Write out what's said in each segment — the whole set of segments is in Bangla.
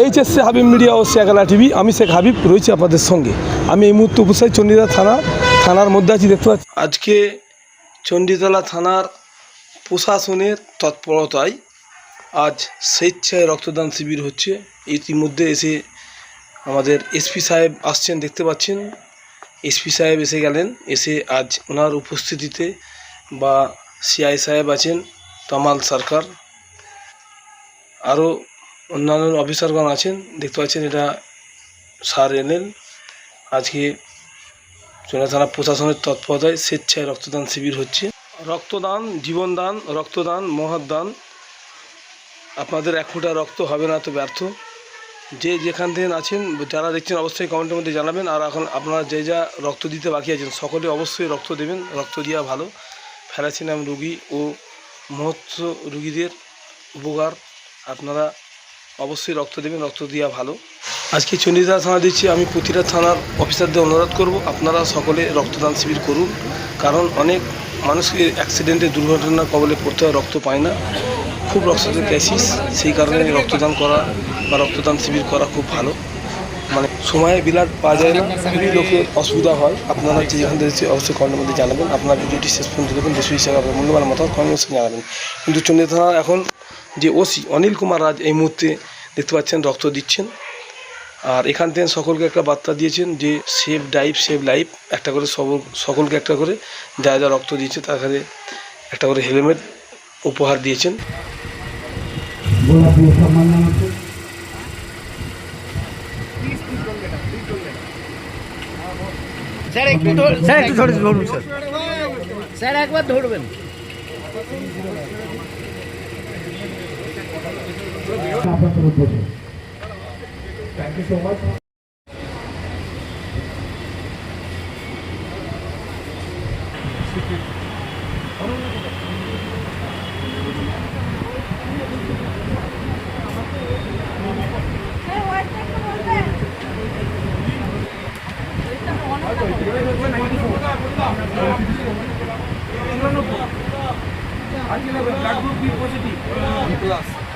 এইচএসসি হাবিব মিডিয়া ও শেখালা টিভি, আমি শেখ হাবিব, রয়েছি আপনাদের সঙ্গে। আমি এই মুহূর্তে উপসাই চণ্ডীদা থানা, থানার মধ্যে আছি, দেখতে পাচ্ছি। আজকে চণ্ডীতলা থানার প্রশাসনের তৎপরতায় আজ স্বেচ্ছায় রক্তদান শিবির হচ্ছে। ইতিমধ্যে এসে আমাদের এসপি সাহেব আসছেন, দেখতে পাচ্ছেন। এসপি সাহেব এসে গেলেন, এসে আজ ওনার উপস্থিতিতে বা সিআই সাহেব আছেন, তমাল সরকার। আরও অন্যান্য অফিসারগণ আছেন, দেখতে পাচ্ছেন এটা সার এলেন। আজকে চুনা থানা প্রশাসনের তৎপরতায় স্বেচ্ছায় রক্তদান শিবির হচ্ছে। রক্তদান, জীবনদান, রক্তদান মহৎদান আপনাদের এক ফোঁটা রক্ত হবে না তো ব্যর্থ। যে যেখান থেকে আছেন, যারা দেখছেন অবশ্যই কমেন্টের মধ্যে জানাবেন। আর এখন আপনারা যে যা রক্ত দিতে বাকি আছেন, সকলে অবশ্যই রক্ত দেবেন। রক্ত দেওয়া ভালো। ফ্যারাসিনাম রুগী ও মহৎ রুগীদের উপকার আপনারা অবশ্যই রক্ত দেবেন, রক্ত দেওয়া ভালো। আজকে চণ্ডীদা থানা দিচ্ছি, আমি প্রতিটা থানার অফিসারদের অনুরোধ করব, আপনারা সকলে রক্তদান শিবির করুন। কারণ অনেক মানুষকে অ্যাক্সিডেন্টে দুর্ঘটনার কবলে পড়তে হয়, রক্ত পায় না। খুব রক্তের ক্রাইসিস সেই কারণে রক্তদান করা বা রক্তদান শিবির করা খুব ভালো। মানে সময়ে বিলাট পাওয়া যায় না খুবই লোকের অসুবিধা হয়, আপনারা যে যেখান থেকে অবশ্যই কমেন্টের মধ্যে জানাবেন। আপনার ভিডিওটি শেষ পর্যন্ত দেখুন, দেশ হিসাবে আপনার মূল্যবান মতামত সঙ্গে জানাবেন। কিন্তু চন্ডী থানা এখন যে ওসি অনিল কুমার রাজ এই মুহূর্তে দেখতে পাচ্ছেন রক্ত দিচ্ছেন। আর এখান থেকে সকলকে একটা বার্তা দিয়েছেন যে সেভ ডাইভ সেভ লাইফ একটা করে সব- সকলকে একটা করে যা যা রক্ত দিয়েছে তার কাছে একটা করে হেলমেট উপহার দিয়েছেন। একটু ধরুন। স্যার একবার ধরবেন। আপনাদের উদ্দেশ্যে থ্যাংক ইউ সো মাচ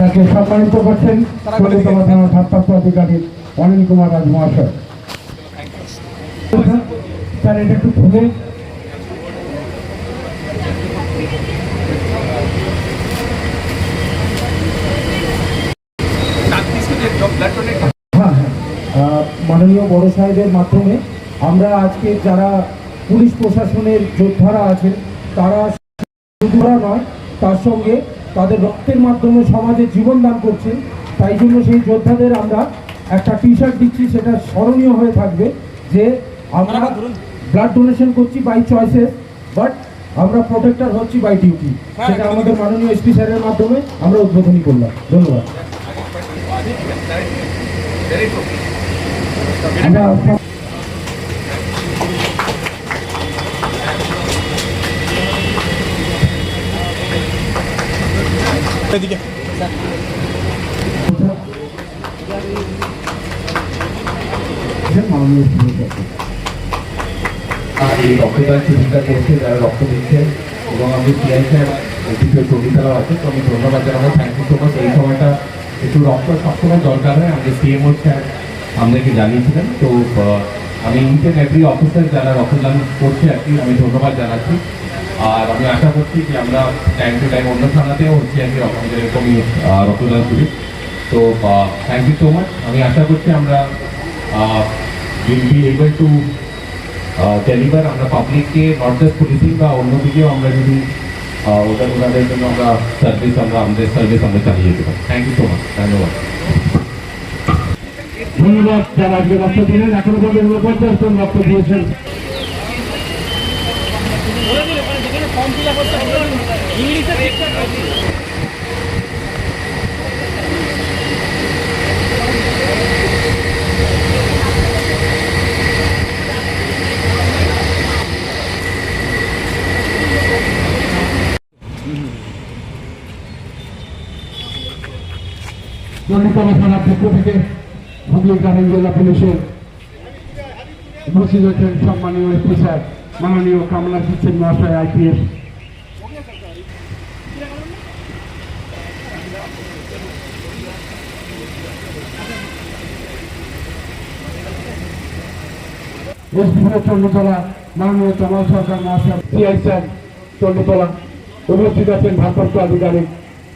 তাকে সম্মানিত করছেন কলকাতা থানার ভারপ্রাপ্ত অধিকারী অনিল কুমার রাজ মহাশয়। স্যার এটা একটু খুলে। হ্যাঁ হ্যাঁ। মাননীয় বড় সাহেবের মাধ্যমে আমরা আজকে যারা পুলিশ প্রশাসনের যোদ্ধারা আছেন তারা নয় তার সঙ্গে তাদের রক্তের মাধ্যমে সমাজে জীবন দান করছে তাই জন্য সেই যোদ্ধাদের আমরা একটা টি শার্ট দিচ্ছি সেটা স্মরণীয় হয়ে থাকবে যে আমরা ব্লাড ডোনেশন করছি বাই চয়েসেস বাট আমরা প্রোটেক্টর হচ্ছি বাই ডিউটি সেটা আমাদের মাননীয় এসপি স্যারের মাধ্যমে আমরা উদ্বোধনী করলাম। ধন্যবাদ। আর এই রক্তদান শিবিরটা করছে, যারা রক্ত দিচ্ছে, এবং আমি সিআই স্যার অফিসের ছবিটাও আছে, তো আমি ধন্যবাদ জানাব। থ্যাংক ইউ সো মাচ এই সময়টা একটু রক্ত সবসময় দরকার হয়। আমাদের সিএমও স্যার আমাদেরকে জানিয়েছিলেন। তো আমি অ্যান্ড এভরি অফিসার যারা রক্তদান করছে আর কি, আমি ধন্যবাদ জানাচ্ছি। আর আমি আশা করছি যে আমরা টাইম টু টাইম অন্য থানাতেও হচ্ছে কি আমাদের এরকমই রক্তদান শিবির তো থ্যাংক ইউ সো মাচ আমি আশা করছি আমরা will be able to deliver আমরা পাবলিককে নট জাস্ট পুলিশিং বা অন্যদিকেও আমরা যদি ওটা ওনাদের জন্য আমরা সার্ভিস আমরা আমাদের সার্ভিস আমরা চালিয়ে পারি। থ্যাংক ইউ সো মাচ ধন্যবাদ। ধন্যবাদ যারা আজকে রক্ত দিলেন এখনও পর্যন্ত পঞ্চাশ জন রক্ত দিয়েছেন। বলে দিল মানে যেখানে ফর্ম ফিল আপ করতে হবে ইংলিশে ঠিকঠাক জনতা থানার পক্ষ থেকে হুগলি গ্রামীণ জেলা পুলিশের উপস্থিত হচ্ছেন সম্মানীয় স্যার। মাননীয় কামলা সিং মহাশয় আইপিএস। সরকার মহাশয়, সিআই স্যার আধিকারিক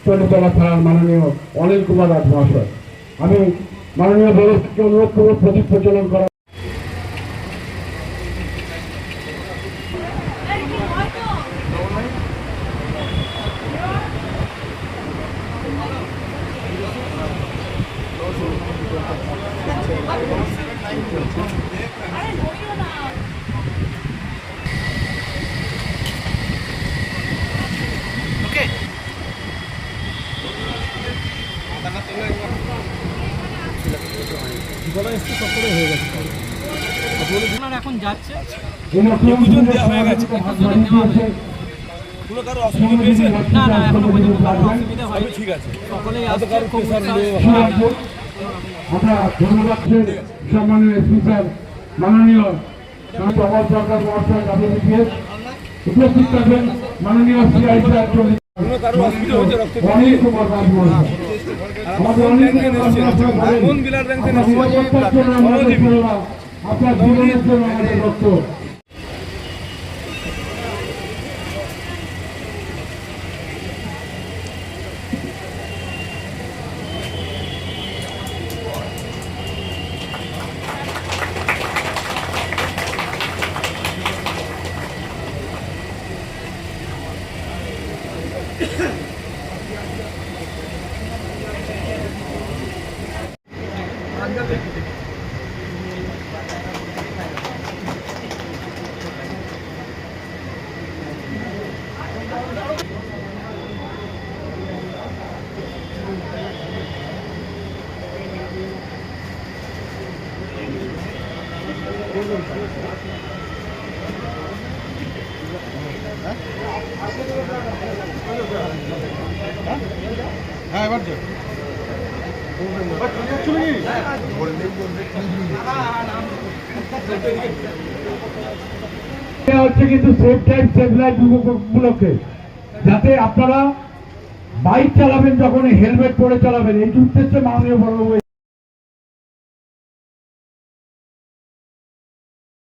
চন্দ্রতলা থানার মাননীয় অনিল কুমার রাজ মহাশয়। আমি মাননীয় ব্যবস্থাকে অনুরোধ করব, প্রদীপ প্রচলন করা নিবেদন দেওয়া হয়ে গেছে। কোনো কারও অসুবিধা পেয়েছেন না না এখনও পর্যন্ত কারও অসুবিধা হয়নি। ঠিক আছে। সকলেই হয়তো কারও খুব আমরা ধন্যবাদ সম্মানীয় এসপি মাননীয় তমাল সরকার মহাশয় ডাব্লিউবিপিএস উপস্থিত থাকবেন মাননীয় সিআই স্যার চন্দ্র কোনো কারও অসুবিধা হয়েছে রক্ত অনিল কুমার রাজ মহাশয় আমাদের অনিল আপনার জীবনের জন্য আমাদের সেবা, রক্ত এটা হচ্ছে কিন্তু সেফ যাতে আপনারা বাইক চালাবেন যখন হেলমেট পরে চালাবেন। এই উদ্দেশ্যে মাননীয় বড়বাবু